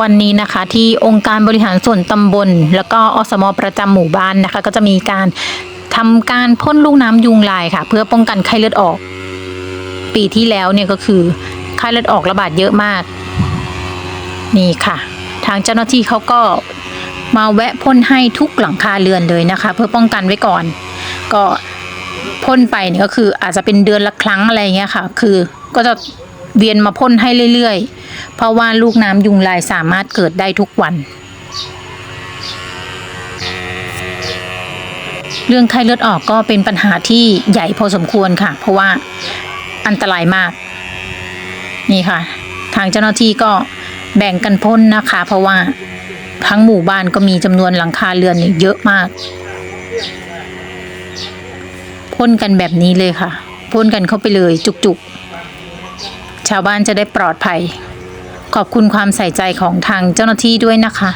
วันนี้นะคะที่องค์การบริหารส่วนตำบล แล้วก็อสมประจำหมู่บ้านนะคะ ก็จะมีการทำการพ่นลูกน้ำยุงลายค่ะ เพื่อป้องกันไข้เลือดออก ปีที่แล้วเนี่ยก็คือไข้เลือดออกระบาดเยอะมาก นี่ค่ะ ทางเจ้าหน้าที่เขาก็มาแวะพ่นให้ทุกหลังคาเรือนเลยนะคะ เพื่อป้องกันไว้ก่อน ก็พ่นไปเนี่ยก็คืออาจจะเป็นเดือนละครั้งอะไรเงี้ยค่ะ คือก็จะเวียนมาพ่นให้เรื่อยๆ เพราะว่าลูกน้ำยุงลายสามารถเกิดได้ทุกวัน เรื่องไข้เลือดออกก็เป็นปัญหาที่ใหญ่พอสมควรค่ะ เพราะว่าอันตรายมาก นี่ค่ะ ทางเจ้าหน้าที่ก็แบ่งกันพ่นนะคะ เพราะว่าทั้งหมู่บ้านก็มีจำนวนหลังคาเรือนเนี่ยเยอะมากพ่นกันแบบนี้เลยค่ะพ่นกันเข้าไปเลยจุกๆ ชาวบ้านจะได้ปลอดภัย ขอบคุณความใส่ใจของทางเจ้าหน้าที่ด้วยนะคะ